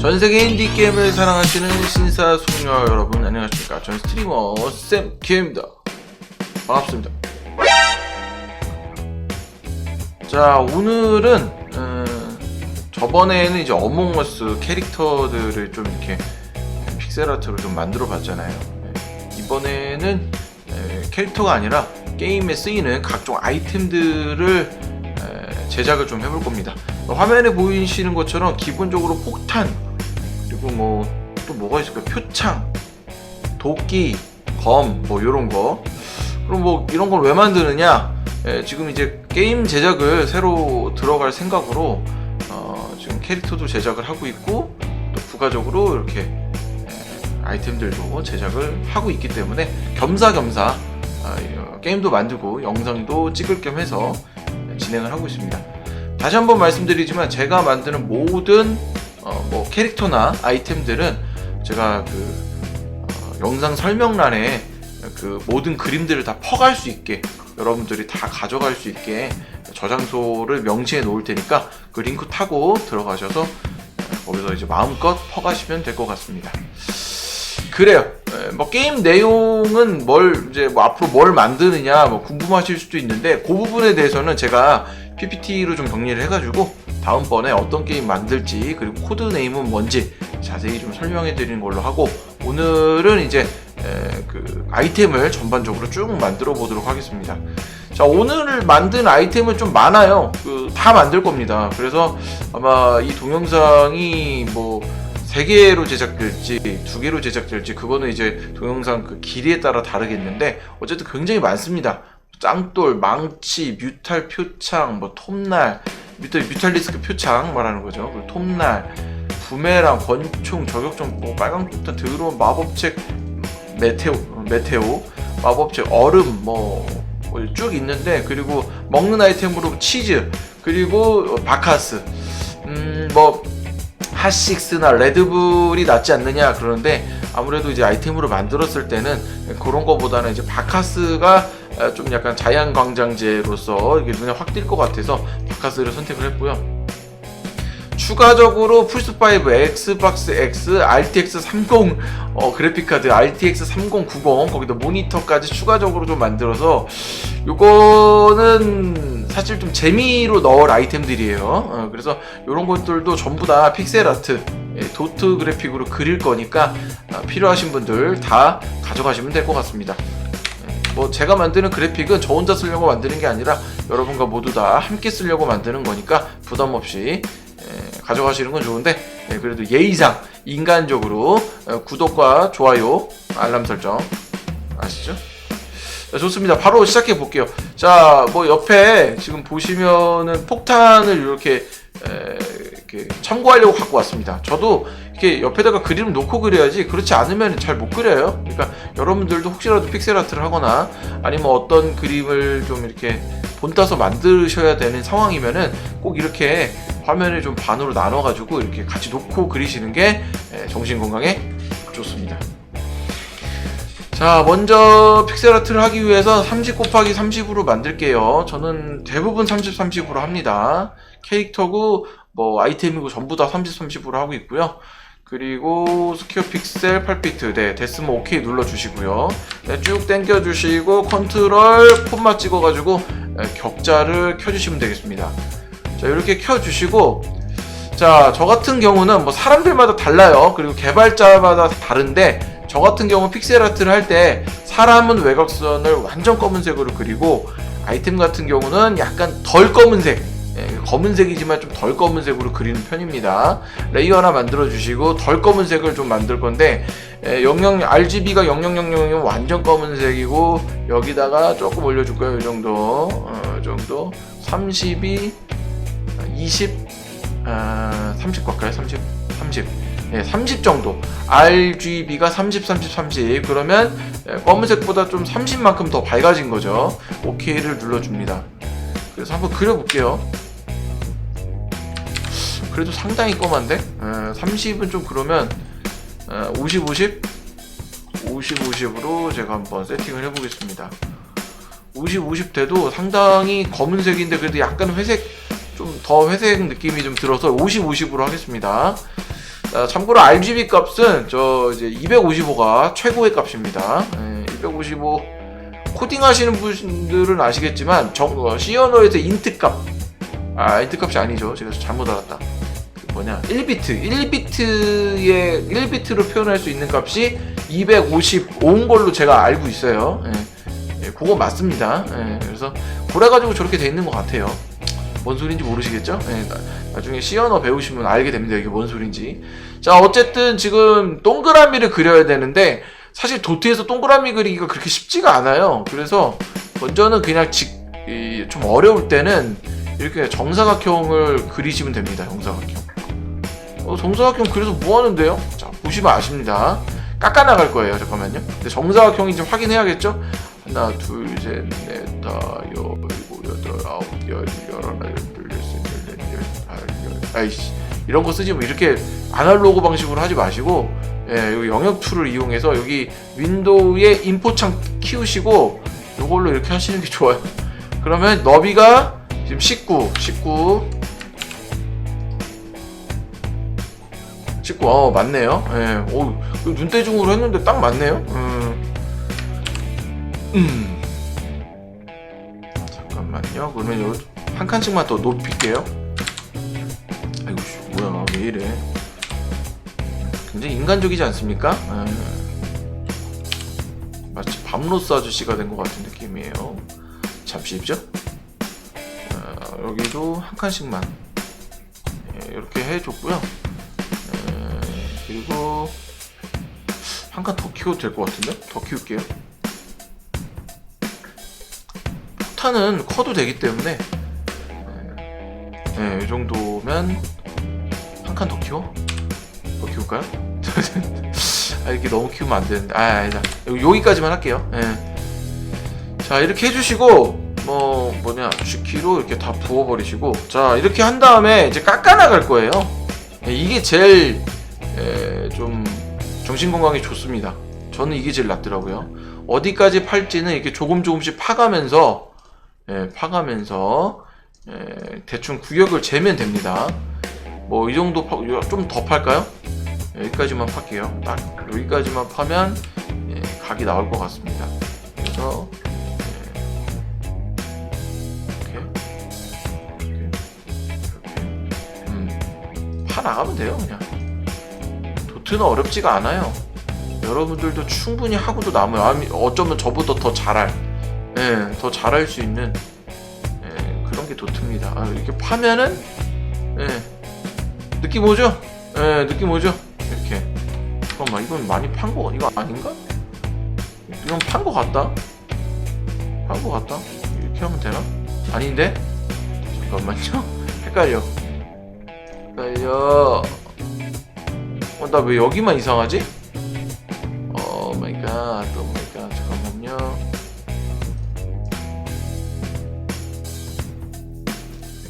전 세계 인디 게임을 사랑하시는 신사 숙녀 여러분 안녕하십니까? 전 스트리머 샘 키입니다. 반갑습니다. 자 오늘은 음, 저번에는 이제 어몽어스 캐릭터들을 좀 이렇게 픽셀아트로 좀 만들어 봤잖아요. 네. 이번에는 에, 캐릭터가 아니라 게임에 쓰이는 각종 아이템들을 에, 제작을 좀 해볼 겁니다. 화면에 보이시는 것처럼 기본적으로 폭탄 그리고 뭐 또 뭐가 있을까요? 표창, 도끼, 검 뭐 이런 거. 그럼 뭐 이런 걸 왜 만드느냐? 예, 지금 이제 게임 제작을 새로 들어갈 생각으로 어, 지금 캐릭터도 제작을 하고 있고 또 부가적으로 이렇게 예, 아이템들도 제작을 하고 있기 때문에 겸사겸사 아, 게임도 만들고 영상도 찍을 겸 해서 진행을 하고 있습니다. 다시 한번 말씀드리지만 제가 만드는 모든 어, 뭐 캐릭터나 아이템들은 제가 그 어, 영상 설명란에 그 모든 그림들을 다 퍼갈 수 있게 여러분들이 다 가져갈 수 있게 저장소를 명시해 놓을 테니까 그 링크 타고 들어가셔서 거기서 이제 마음껏 퍼가시면 될 것 같습니다. 그래요. 에, 뭐 게임 내용은 뭘 이제 뭐 앞으로 뭘 만드느냐 뭐 궁금하실 수도 있는데 그 부분에 대해서는 제가 PPT로 좀 정리를 해가지고 다음번에 어떤 게임 만들지 그리고 코드 네임은 뭔지 자세히 좀 설명해 드리는 걸로 하고 오늘은 이제 에, 그 아이템을 전반적으로 쭉 만들어 보도록 하겠습니다. 자 오늘 만든 아이템은 좀 많아요. 그 다 만들 겁니다. 그래서 아마 이 동영상이 뭐 세 개로 제작될지 두 개로 제작될지 그거는 이제 동영상 그 길이에 따라 다르겠는데 어쨌든 굉장히 많습니다. 짱돌, 망치, 뮤탈 표창, 뭐 톱날, 뮤탈 뮤탈리스크 표창 말하는 거죠. 그리고 톱날, 부메랑, 권총, 저격총, 뭐 빨강 폭탄, 드론, 마법책, 메테오, 메테오, 마법책, 얼음, 뭐 쭉 있는데 그리고 먹는 아이템으로 치즈, 그리고 바카스, 음뭐 핫식스나 레드불이 낫지 않느냐 그러는데 아무래도 이제 아이템으로 만들었을 때는 그런 거보다는 이제 바카스가 좀 약간 자연광장제로서 이게 눈에 확 띌 것 같아서 바카스를 선택을 했고요. 추가적으로 플스5, 엑스박스 X, RTX 30 어, 그래픽카드 RTX 3090 거기다 모니터까지 추가적으로 좀 만들어서 요거는 사실 좀 재미로 넣을 아이템들이에요. 어, 그래서 이런 것들도 전부 다 픽셀 아트 예, 도트 그래픽으로 그릴 거니까 어, 필요하신 분들 다 가져가시면 될 것 같습니다. 예, 뭐 제가 만드는 그래픽은 저 혼자 쓰려고 만드는 게 아니라 여러분과 모두 다 함께 쓰려고 만드는 거니까 부담 없이 예, 가져가시는 건 좋은데 예, 그래도 예의상 인간적으로 어, 구독과 좋아요 알람 설정 아시죠? 자, 좋습니다. 바로 시작해 볼게요. 자, 뭐 옆에 지금 보시면은 폭탄을 이렇게, 에, 이렇게 참고하려고 갖고 왔습니다. 저도 이렇게 옆에다가 그림을 놓고 그려야지 그렇지 않으면 잘 못 그려요. 그러니까 여러분들도 혹시라도 픽셀 아트를 하거나 아니면 어떤 그림을 좀 이렇게 본따서 만드셔야 되는 상황이면은 꼭 이렇게 화면을 좀 반으로 나눠가지고 이렇게 같이 놓고 그리시는 게 에, 정신 건강에 좋습니다. 자, 먼저 픽셀 아트를 하기 위해서 30 곱하기 30으로 만들게요. 저는 대부분 30, 30으로 합니다. 캐릭터고, 뭐, 아이템이고 전부 다 30, 30으로 하고 있고요. 그리고 스퀘어 픽셀 8비트, 네, 됐으면 OK 눌러주시고요. 네, 쭉 당겨주시고, 컨트롤 폼만 찍어가지고, 네, 격자를 켜주시면 되겠습니다. 자, 이렇게 켜주시고, 자, 저 같은 경우는 뭐 사람들마다 달라요. 그리고 개발자마다 다른데, 저 같은 경우 픽셀 아트를 할 때 사람은 외곽선을 완전 검은색으로 그리고 아이템 같은 경우는 약간 덜 검은색 예, 검은색이지만 좀 덜 검은색으로 그리는 편입니다 레이어 하나 만들어 주시고 덜 검은색을 좀 만들 건데 예, 00 RGB가 0000이면 완전 검은색이고 여기다가 조금 올려줄까요 이 정도 어, 이 정도 32 20 아, 30 갈까요 30 30 예, 30 정도. RGB가 30, 30, 30. 그러면 예, 검은색보다 좀 30만큼 더 밝아진 거죠. OK를 눌러줍니다. 그래서 한번 그려볼게요. 그래도 상당히? 예, 30은 좀 그러면 예, 50, 50? 50, 50으로 제가 한번 세팅을 해보겠습니다. 50, 50 돼도 상당히 검은색인데 그래도 약간 회색 좀 더 회색 느낌이 좀 들어서 50, 50으로 하겠습니다. 자, 참고로 RGB 값은 저 이제 255가 최고의 값입니다. 예, 255 코딩 하시는 분들은 아시겠지만 정, 어, 시어너에서 인트 값, 아 인트 값이 아니죠. 제가 잘못 알았다. 그 뭐냐 1비트, 1비트의 1비트로 표현할 수 있는 값이 255인 걸로 제가 알고 있어요. 예, 예, 그거 맞습니다. 예, 그래서 그래 가지고 저렇게 돼 있는 것 같아요. 뭔 소리인지 모르시겠죠? 예, 나, 나중에 시언어 배우시면 알게 됩니다. 이게 뭔 소리인지. 자, 어쨌든 지금 동그라미를 그려야 되는데 사실 도트에서 동그라미 그리기가 그렇게 쉽지가 않아요. 그래서 먼저는 그냥 직, 이, 좀 어려울 때는 이렇게 정사각형을 그리시면 됩니다. 정사각형. 어, 정사각형 그려서 뭐 하는데요? 자, 보시면 아십니다. 깎아 나갈 거예요. 잠깐만요. 근데 정사각형인지 확인해야겠죠? 하나, 둘, 셋, 넷, 다, 여, 일곱, 여덟, 아홉, 열, 열하나, 열둘, 열셋, 열넷, 열팔, 열. 아이씨. 이런 거 쓰지 뭐 이렇게 아날로그 방식으로 하지 마시고 예, 여기 영역 툴을 이용해서 여기 윈도우의 인포창 키우시고 이걸로 이렇게 하시는 게 좋아요. 그러면 너비가 지금 19, 19, 19, 어 맞네요. 예, 오 눈대중으로 했는데 딱 맞네요. 음, 음. 잠깐만요. 그러면 요 한 칸씩만 더 높일게요. 아이고 씨, 뭐야 왜 이래? 굉장히 인간적이지 않습니까? 음. 마치 밤로스 아저씨가 된 것 같은 느낌이에요. 잠시 입죠? 어, 여기도 한 칸씩만 예, 이렇게 해줬고요. 예, 그리고 한 칸 더 키워도 될 것 같은데? 더 키울게요. 폭탄은 커도 되기 때문에 예, 이 정도면 한 칸 더 키워? 더 키울까요? 아 이렇게 너무 키우면 안 되는데 아 아니다 여기- 여기까지만 할게요 예. 자 이렇게 해주시고 뭐 뭐냐 G키로 이렇게 다 부어버리시고 자 이렇게 한 다음에 이제 깎아 나갈 거예요 예, 이게 제일 예, 좀 정신 건강에 좋습니다 저는 이게 제일 낫더라고요 어디까지 팔지는 이렇게 조금 조금씩 파가면서 예, 파가면서 예, 대충 구역을 재면 됩니다 뭐 이 정도 좀 더 팔까요? 여기까지만 팔게요. 딱 여기까지만 파면 예, 각이 나올 것 같습니다. 그래서 예, 이렇게 이렇게 이렇게 음, 파 나가면 돼요 그냥. 도트는 어렵지가 않아요. 여러분들도 충분히 하고도 남아요. 아니, 어쩌면 저보다 더 잘할, 예, 더 잘할 수 있는 예, 그런 게 도트입니다. 아, 이렇게 파면은 예, 느낌 오죠? 예, 느낌 오죠? 이렇게. 잠깐만, 이건 많이 판 거, 이거 아닌가? 이건 판 거 같다? 판 거 같다? 이렇게 하면 되나? 아닌데? 잠깐만요. 헷갈려. 헷갈려. 어, 나 왜 여기만 이상하지? 오 마이 갓, 오 마이 갓. 잠깐만요.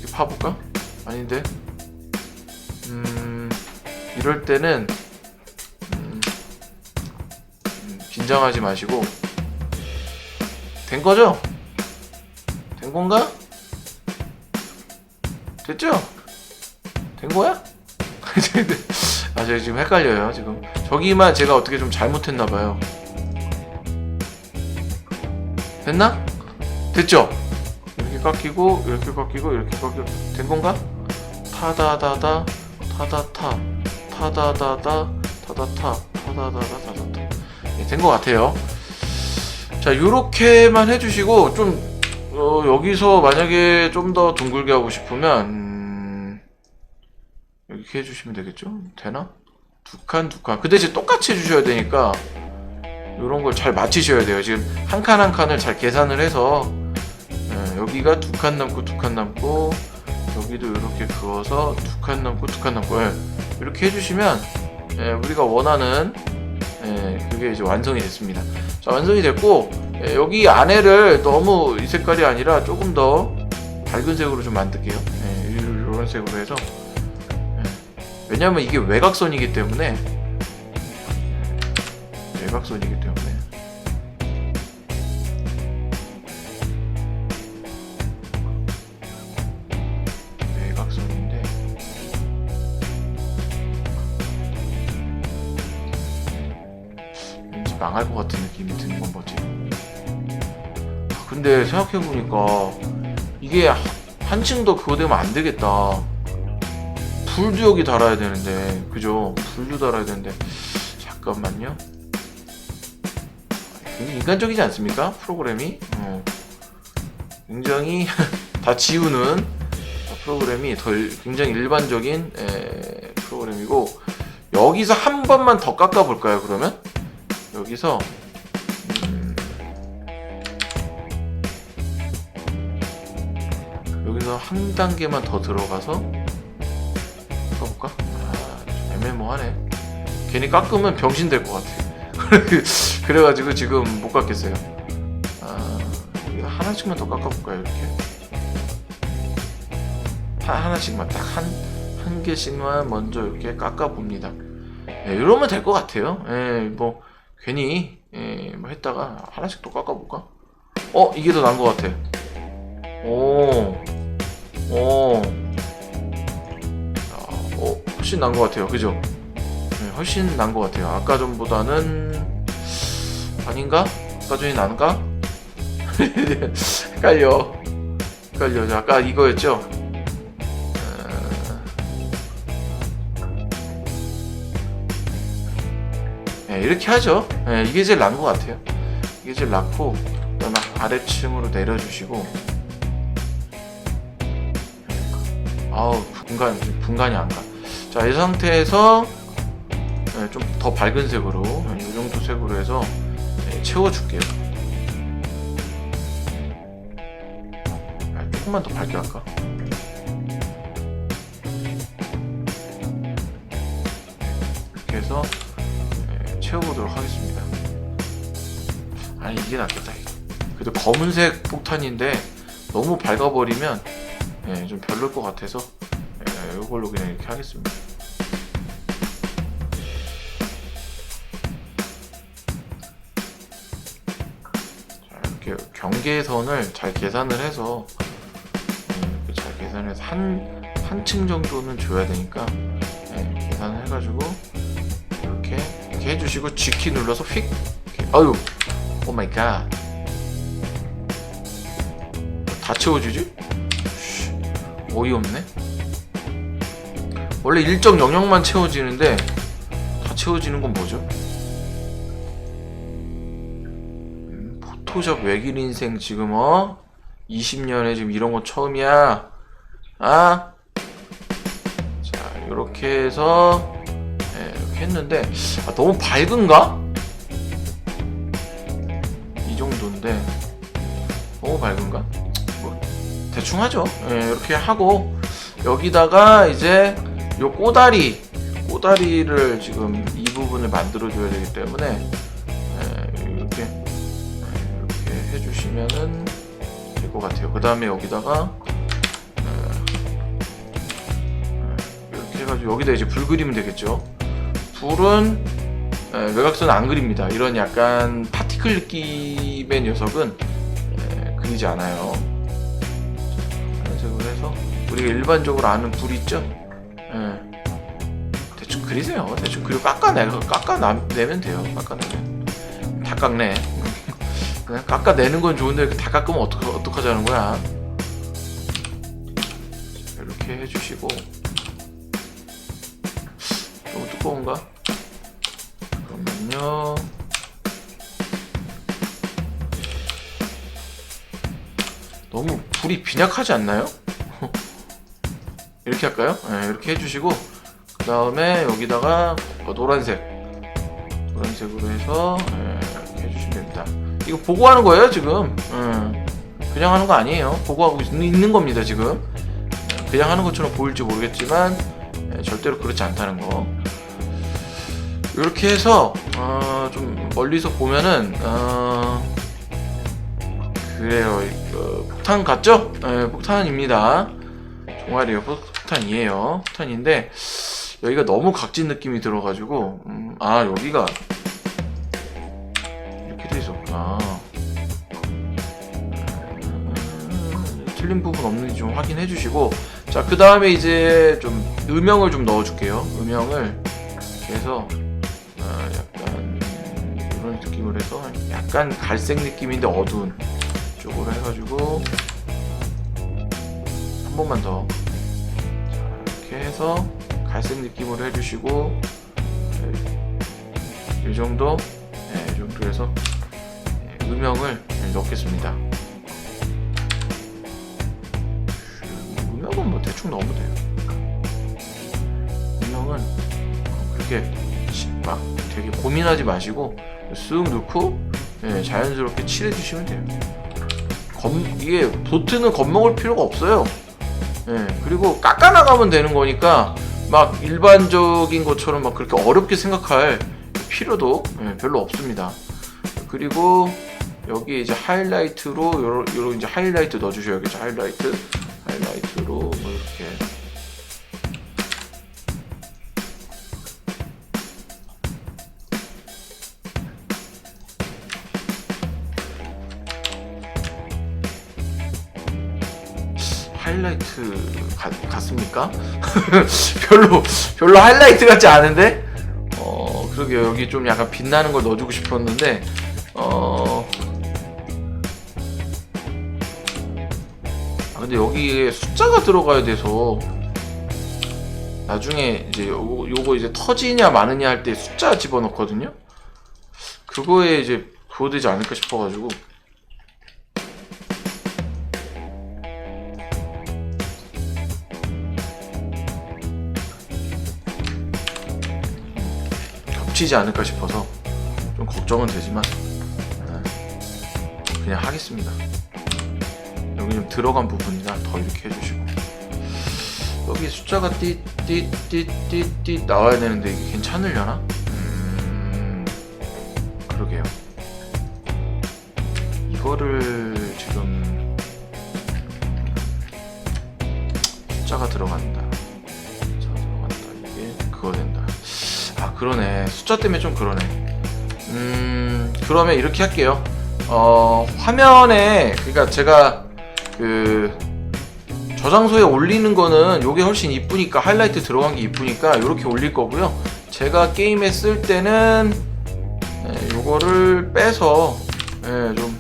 이렇게 파볼까? 아닌데? 음, 이럴 때는 음, 음, 긴장하지 마시고 된 거죠? 된 건가? 됐죠? 된 거야? 아, 제가 지금 헷갈려요. 지금 저기만 제가 어떻게 좀 잘못했나 봐요. 됐나? 됐죠? 이렇게 깎이고 이렇게 깎이고 이렇게 깎이고 된 건가? 타다다다 타다타 타다다다 타다타 타다다다 타다타 예, 된것 같아요. 자 요렇게만 해주시고 좀 어, 여기서 만약에 좀 더 둥글게 하고 싶으면 음, 이렇게 해주시면 되겠죠? 되나? 두 칸 두 칸. 그 대신 똑같이 해주셔야 되니까 이런 걸 잘 맞추셔야 돼요. 지금 한 칸 한 칸을 잘 계산을 해서 예, 여기가 두 칸 남고 두 칸 남고 여기도 이렇게 그어서 두 칸 남고 두 칸 남고 예, 이렇게 해주시면 예, 우리가 원하는 예, 그게 이제 완성이 됐습니다. 자 완성이 됐고 예, 여기 안에를 너무 이 색깔이 아니라 조금 더 밝은 색으로 좀 만들게요. 예, 이런 색으로 해서 예, 왜냐면 이게 외곽선이기 때문에 외곽선이기 때문에 외곽선인데 왠지 망할 것 같은 느낌이 드는 건 뭐지? 아, 근데 생각해보니까 이게 한층 더 그거 되면 안 되겠다. 불도 여기 달아야 되는데, 그죠? 불도 달아야 되는데, 잠깐만요. 굉장히 인간적이지 않습니까? 프로그램이? 어. 굉장히 다 지우는 프로그램이 덜 굉장히 일반적인 에, 프로그램이고 여기서 한 번만 더 깎아 볼까요 그러면 여기서 음, 여기서 한 단계만 더 들어가서 애매모하네 괜히 깎으면 병신 될 것 같아 그래가지고 지금 못 깎겠어요 아, 하나씩만 더 깎아볼까요 이렇게 하, 하나씩만 딱 한 한 개씩만 먼저 이렇게 깎아 봅니다. 예, 이러면 될 것 같아요. 예, 뭐 괜히 예, 뭐 했다가 하나씩 또 깎아 볼까? 어 이게 더 나은 것 같아. 오, 오, 훨씬 나은 것 같아요. 그죠? 예, 훨씬 나은 것 같아요. 아까 전보다는 아닌가? 아까 전이 나은가? 헷갈려. 헷갈려. 자, 아까 이거였죠? 네, 이렇게 하죠. 네, 이게 제일 나은 것 같아요. 이게 제일 낫고, 그다음에 아래층으로 내려주시고, 아우 분간 분간이 안 가. 자, 이 상태에서 네, 좀더 밝은 색으로, 네, 이 정도 색으로 해서 네, 채워줄게요. 아, 조금만 더 밝게 할까? 이렇게 해서 네, 채워보도록 하겠습니다. 아니 이게 낫겠다. 그래도 검은색 폭탄인데 너무 밝아버리면 예, 좀 별로일 것 같아서 예, 이걸로 그냥 이렇게 하겠습니다. 자, 이렇게 경계선을 잘 계산을 해서 예, 이렇게 잘 계산해서 한 한 층 정도는 줘야 되니까 예, 계산을 해가지고 이렇게 이렇게 해주시고 G키 눌러서 휙. 아유 오 마이 갓 다 채워주지? 씨, 어이없네 원래 일정 영역만 채워지는데 다 채워지는 건 뭐죠? 음, 포토샵 외길 인생 지금 어? 20년에 지금 이런 거 처음이야 아? 자 이렇게 해서 네, 이렇게 했는데 아, 너무 밝은가? 이 정도인데 너무 밝은가? 뭐, 대충 하죠. 예, 이렇게 하고 여기다가 이제 요 꼬다리 꼬다리를 지금 이 부분을 만들어 줘야 되기 때문에 예, 이렇게 예, 이렇게 해주시면은 될 것 같아요. 그 다음에 여기다가 예, 이렇게 해가지고 여기다 이제 불 그리면 되겠죠. 불은 예, 외곽선 안 그립니다. 이런 약간 파티클 느낌의 녀석은 예, 그리지 않아요. 해서 우리가 일반적으로 아는 불 있죠? 예. 대충 그리세요. 대충 그리고 깎아내 깎아내면 돼요. 깎아내면 다 깎네. 그냥 깎아내는 건 좋은데 다 깎으면 어떡 어떡하자는 거야? 자, 이렇게 해주시고 너무 두꺼운가? 잠깐만요. 너무 불이 빈약하지 않나요? 이렇게 할까요? 네, 이렇게 해주시고 그 다음에 여기다가 어, 노란색 노란색으로 해서 네, 이렇게 해주시면 됩니다. 이거 보고 하는 거예요 지금. 음, 그냥 하는 거 아니에요. 보고 하고 있- 있는 겁니다 지금. 네, 그냥 하는 것처럼 보일지 모르겠지만 네, 절대로 그렇지 않다는 거. 이렇게 해서 어, 좀 멀리서 보면은 어, 그래요. 이거 폭탄 같죠? 네, 폭탄입니다. 종아리요. 폭 탄이에요. 폭탄인데 여기가 너무 각진 느낌이 들어가지고 음, 아 여기가 이렇게 돼 있었구나. 음, 틀린 부분 없는지 좀 확인해 주시고 자 그 다음에 이제 좀 음영을 좀 넣어 줄게요. 음영을 이렇게 해서 아, 약간 이런 느낌 그래서 약간 갈색 느낌인데 어두운 쪽으로 해가지고 한 번만 더 자, 이렇게 해서 갈색 느낌으로 해주시고 네, 이 정도 네, 이 정도 해서 네, 음영을 네, 넣겠습니다 음영은 뭐 대충 넣으면 돼요 음영은 그렇게 시- 막 되게 고민하지 마시고 쓱 넣고 예, 자연스럽게 칠해주시면 돼요. 검, 이게 도트는 겁먹을 필요가 없어요. 예, 그리고 깎아나가면 되는 거니까 막 일반적인 것처럼 막 그렇게 어렵게 생각할 필요도 예, 별로 없습니다. 그리고 여기 이제 하이라이트로 요런, 이제 하이라이트 넣어주셔야겠죠. 하이라이트, 하이라이트로 뭐 이렇게 하이라이트 같, 같습니까? 별로 별로 하이라이트 같지 않은데 어 그러게 여기 좀 약간 빛나는 걸 넣어주고 싶었는데 어 아, 근데 여기에 숫자가 들어가야 돼서 나중에 이제 요거, 요거 이제 터지냐 마느냐 할 때 숫자 집어넣거든요. 그거에 이제 그거 되지 않을까 싶어가지고 겹치지 않을까 싶어서 좀 걱정은 되지만 네, 그냥 하겠습니다. 여기 좀 들어간 부분이나 더 이렇게 해주시고 여기 숫자가 띠띠띠띠띠 나와야 되는데 이게 괜찮으려나? 음, 그러게요. 이거를 지금 숫자가 들어간다. 그러네. 숫자 때문에 좀 그러네. 음 그러면 이렇게 할게요. 어 화면에 그러니까 제가 그 저장소에 올리는 거는 요게 훨씬 이쁘니까 하이라이트 들어간 게 이쁘니까 이렇게 올릴 거고요. 제가 게임에 쓸 때는 예, 요거를 빼서 예, 좀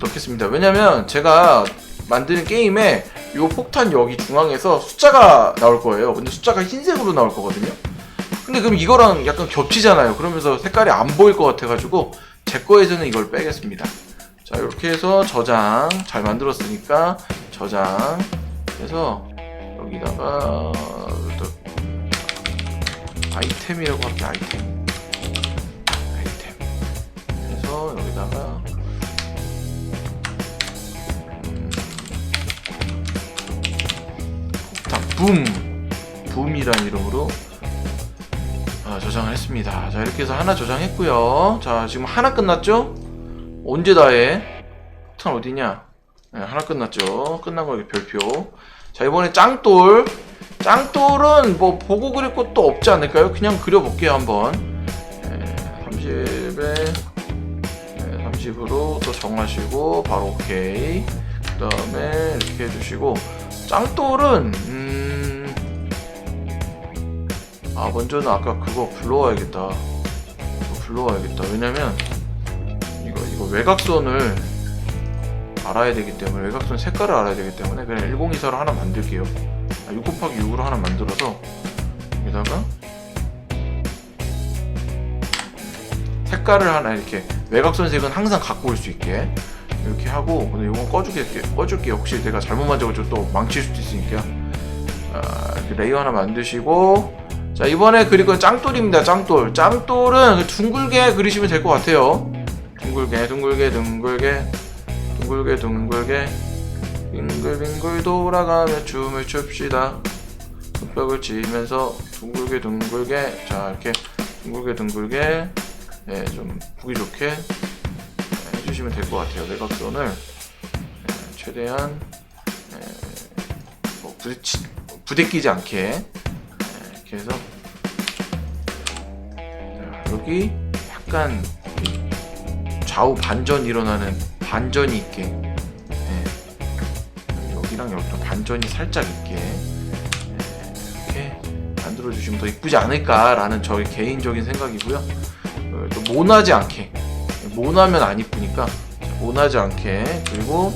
넣겠습니다. 왜냐면 제가 만드는 게임에 요 폭탄 여기 중앙에서 숫자가 나올 거예요. 근데 숫자가 흰색으로 나올 거거든요 근데 그럼 이거랑 약간 겹치잖아요. 그러면서 색깔이 안 보일 것 같아가지고 제 거에서는 이걸 빼겠습니다. 자 이렇게 해서 저장 잘 만들었으니까 저장 해서 여기다가 또 아이템이라고 할게 아이템 아이템 해서 여기다가 음, 폭탄 붐 붐이란 이름으로 아, 저장을 했습니다. 자, 이렇게 해서 하나 저장했고요. 자, 지금 하나 끝났죠? 언제 다 해? 폭탄 어디냐? 네, 하나 끝났죠. 끝난 거 이렇게 별표. 자, 이번에 짱돌. 짱돌은 뭐 보고 그릴 것도 없지 않을까요? 그냥 그려볼게요, 한번. 네, 30에 30으로 또 정하시고 바로 오케이. 그 다음에 이렇게 해주시고 짱돌은 음... 아 먼저는 아까 그거 불러와야겠다. 이거 불러와야겠다. 왜냐면 이거 이거 외곽선을 알아야 되기 때문에 외곽선 색깔을 알아야 되기 때문에 그냥 1024로 하나 만들게요. 아, 6 곱하기 6으로 하나 만들어서 여기다가 색깔을 하나 이렇게 외곽선 색은 항상 갖고 올 수 있게 이렇게 하고 근데 이건 꺼줄게 꺼줄게요. 혹시 내가 잘못 만져가지고 또 망칠 수도 있으니까. 아, 레이어 하나 만드시고 자 이번에 그릴 건 짱돌입니다 짱돌. 짱돌은 그 둥글게 그리시면 될 것 같아요. 둥글게 둥글게 둥글게. 둥글게 둥글게. 빙글빙글 돌아가며 춤을 춥시다. 손뼉을 치면서 둥글게 둥글게. 자 이렇게 둥글게 둥글게. 예, 좀 보기 좋게 예, 해주시면 될 것 같아요 외곽선을. 예, 최대한 예, 뭐 부딪히, 부대끼지 않게. 예, 이렇게 해서. 자, 여기 약간 이 좌우 반전 일어나는 반전이 있게. 예, 여기랑 여기랑 반전이 살짝 있게. 예, 이렇게 만들어 주시면 더 이쁘지 않을까라는 저의 개인적인 생각이고요. 어, 또 모나지 않게. 모나면 안 이쁘니까 모나지 않게. 그리고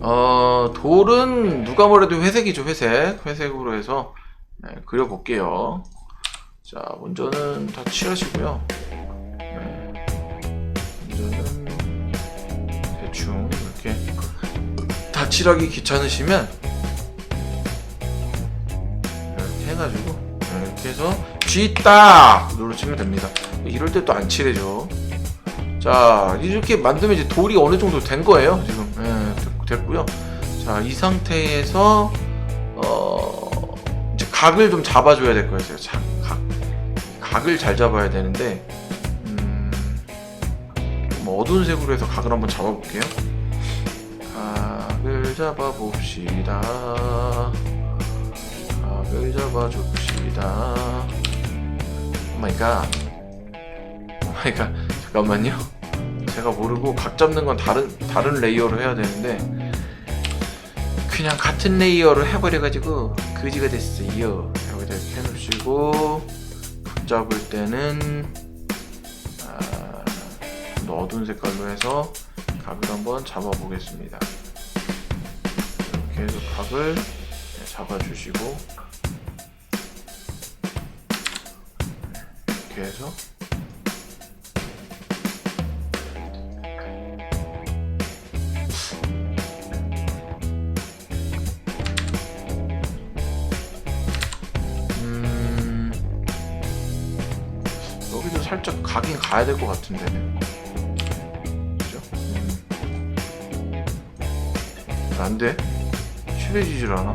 어 돌은 누가 뭐래도 회색이죠 회색. 회색으로 해서 네, 그려볼게요. 자 먼저는 다 칠하시고요. 네, 먼저는 대충 이렇게 다 칠하기 귀찮으시면 이렇게 해가지고 네, 이렇게 해서 딱 누르시면 됩니다. 이럴 때 또 안 칠해줘. 자 이렇게 만들면 이제 돌이 어느 정도 된 거예요? 지금. 예, 됐- 됐고요. 자 이 상태에서 어 각을 좀 잡아줘야 될 제가 자, 각. 각을 잘 잡아야 되는데 음, 좀 어두운 색으로 해서 각을 한번 잡아볼게요. 각을 잡아봅시다. 각을 잡아줍시다. 오 마이 갓. 오 마이 갓. 잠깐만요. 제가 모르고 각 잡는 건 다른 다른 레이어로 해야 되는데 그냥 같은 레이어로 해버려가지고 그지가 됐어요. 여기다 이렇게 해놓으시고 각 잡을 때는 아, 어두운 색깔로 해서 각을 한번 잡아보겠습니다. 해서 각을 네, 잡아주시고 이렇게 해서 가긴 가야 될 것 같은데. 그죠? 음. 안 돼? 칠해지질 않아.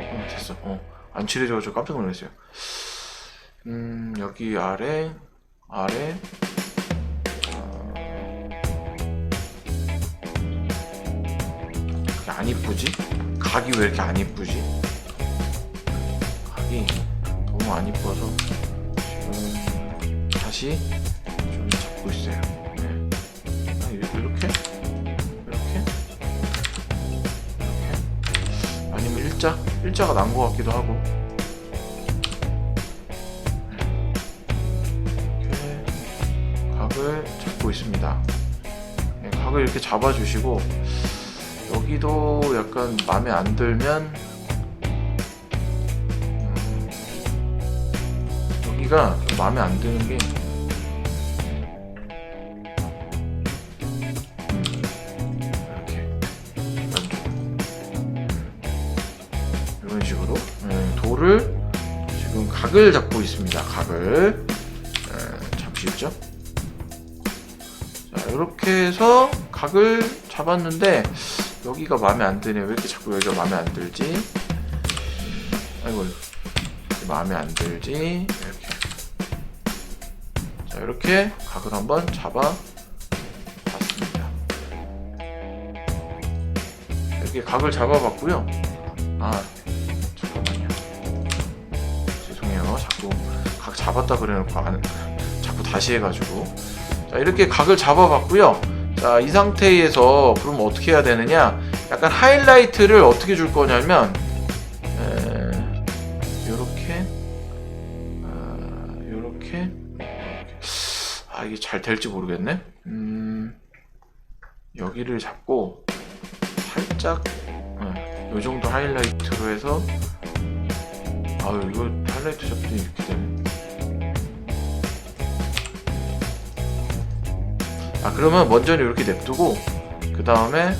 어, 됐어. 어, 안 칠해져가지고 깜짝 놀랐어요. 음, 여기 아래, 아래. 어, 이게 안 이쁘지? 각이 왜 이렇게 안 이쁘지? 안 이뻐서 지금 다시 좀 잡고 있어요. 네. 아, 이렇게 이렇게 이렇게 아니면 일자 일자가 난 것 같기도 하고 이렇게 각을 잡고 있습니다. 네, 각을 이렇게 잡아주시고 여기도 약간 마음에 안 들면 여기가 좀 마음에 안 드는 게 음, 이렇게 이런 식으로 음, 돌을 지금 각을 잡고 있습니다. 각을 음, 잠시죠. 자 이렇게 해서 각을 잡았는데 여기가 마음에 안 드네. 왜 이렇게 자꾸 여기가 마음에 안 들지? 음, 아이고, 마음에 안 들지? 이렇게. 자, 이렇게 각을 한번 잡아 봤습니다. 이렇게 각을 잡아 봤고요. 아, 잠깐만요. 죄송해요. 자꾸 각 잡았다 그래놓고 안, 자꾸 다시 해가지고. 자, 이렇게 각을 잡아 봤고요. 자, 이 상태에서 그럼 어떻게 해야 되느냐? 약간 하이라이트를 어떻게 줄 거냐면 잘 될지 모르겠네. 음, 여기를 잡고 살짝 예, 요 정도 하이라이트로 해서 아유 이거 하이라이트 잡더니 이렇게 되네. 아 그러면 먼저 는 이렇게 냅두고 그 다음에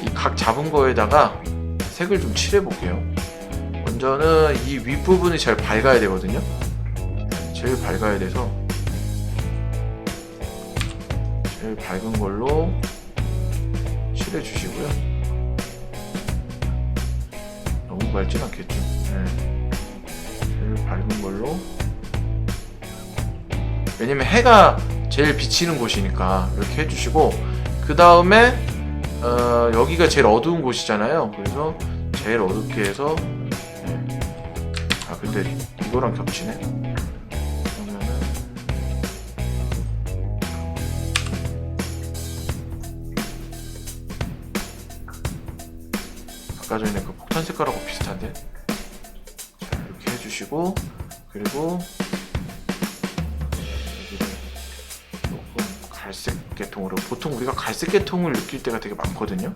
이 각 잡은 거에다가 색을 좀 칠해 볼게요 먼저는 이 윗부분이 제일 밝아야 되거든요 네, 제일 밝아야 돼서 밝은 걸로 칠해 주시고요 너무 밝진 않겠죠 네. 제일 밝은 걸로 왜냐면 해가 제일 비치는 곳이니까 이렇게 해주시고 그 다음에 어, 여기가 제일 어두운 곳이잖아요. 그래서 제일 어둡게 해서 네. 아 근데 이거랑 겹치네. 아까 전에 그 폭탄 색깔하고 비슷한데? 자 이렇게 해주시고 그리고 여기를 조금 갈색 계통으로. 보통 우리가 갈색 계통을 느낄 때가 되게 많거든요.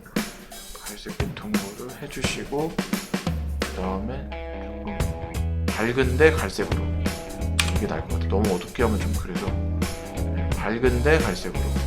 갈색 계통으로 해주시고 그 다음에 조금 밝은데 갈색으로. 이게 나을 것 같아요. 너무 어둡게 하면 좀 그래서. 네, 밝은데 갈색으로